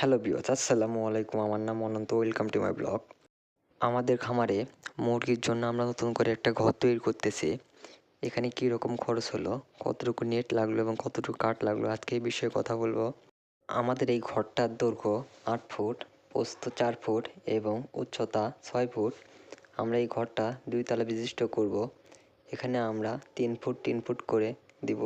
Hello বিওস আসসালামু আলাইকুম। আমার নাম Ananta, welcome to my blog. আমাদের খামারে মুরগির জন্য আমরা নতুন করে একটা ঘর তৈরি করতেছি। এখানে কী রকম খরচ হলো, কতটুকু নেট লাগল এবং কতটুকু কাঠ লাগল, আজকে এই বিষয়ে কথা বলব। আমাদের এই ঘরটার দৈর্ঘ্য আট ফুট পোস্ত চার ফুট এবং উচ্চতা ছয় ফুট। আমরা এই ঘরটা দুই তলা বিশিষ্ট করব। এখানে আমরা তিন ফুট তিন ফুট করে দিব।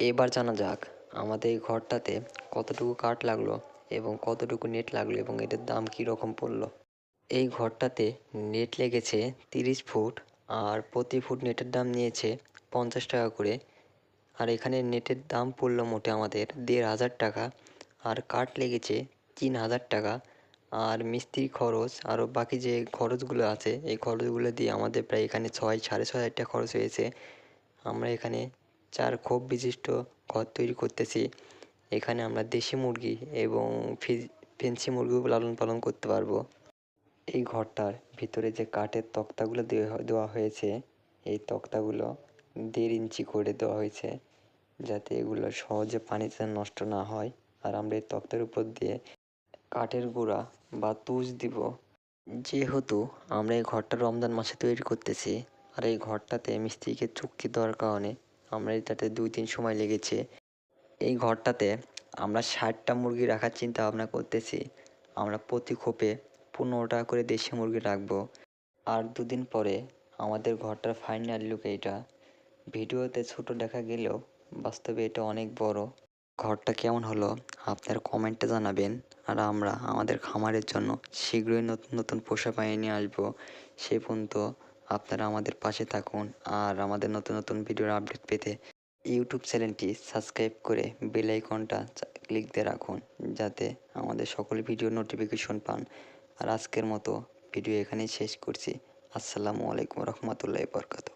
এবার জানা যাক, আমাদের এই ঘরটাতে কতটুকু কাঠ লাগল এবং কতটুকু নেট লাগল এবং এটার দাম কী রকম পড়ল। এই ঘরটাতে নেট লেগেছে তিরিশ ফুট আর প্রতি ফুট নেটের দাম নিয়েছে পঞ্চাশ টাকা করে। আর এখানে নেটের দাম পড়ল মোটে আমাদের দেড় হাজার টাকা আর কাঠ লেগেছে তিন হাজার টাকা। আর মিস্ত্রি খরচ আরও বাকি যে খরচগুলো আছে, এই খরচগুলো দিয়ে আমাদের প্রায় এখানে ছয়, সাড়ে ছয় হাজার টাকা খরচ হয়েছে। আমরা এখানে চার খোপ বিশিষ্ট ঘর তৈরি করতেছি। এখানে আমরা দেশি মুরগি এবং ফেন্সি মুরগিও লালন পালন করতে পারব। এই ঘরটার ভিতরে যে কাঠের তক্তাগুলো দেওয়া হয়েছে, এই তক্তাগুলো দেড় ইঞ্চি করে দেওয়া হয়েছে, যাতে এগুলো সহজে পানিতে নষ্ট না হয়। আর আমরা এই তক্তার উপর দিয়ে কাঠের গুঁড়া বা তুষ দিব। যেহেতু আমরা এই ঘরটা রমজান মাসে তৈরি করতেছি, আর এই ঘরটাতে মিস্ত্রিকে চুক্তি দেওয়ার কারণে আমরা এটাতে দুই তিন সময় লেগেছে। এই ঘরটাতে আমরা ষাটটা মুরগি রাখার চিন্তা ভাবনা করতেছি। আমরা প্রতি খোপে পনেরো টাকা করে দেশি মুরগি রাখব। আর দুদিন পরে আমাদের ঘরটার ফাইনাল লুক এইটা। ভিডিওতে ছোট দেখা গেলেও বাস্তবে এটা অনেক বড়। ঘরটা কেমন হলো? আপনার কমেন্টে জানাবেন। আর আমরা আমাদের খামারের জন্য শীঘ্রই নতুন নতুন পোষা পানি নিয়ে আসব। সে পর্যন্ত আপনারা আমাদের পাশে থাকুন। আর আমাদের নতুন নতুন ভিডিওর আপডেট পেতে ইউটিউব চ্যানেলটি সাবস্ক্রাইব করে বেল আইকনটা ক্লিক দিয়ে রাখুন, যাতে আমাদের সকল ভিডিও নোটিফিকেশন পান। আর আজকের মতো ভিডিও এখানেই শেষ করছি। আসসালামু আলাইকুম রহমতুল্লাহ বরকাতু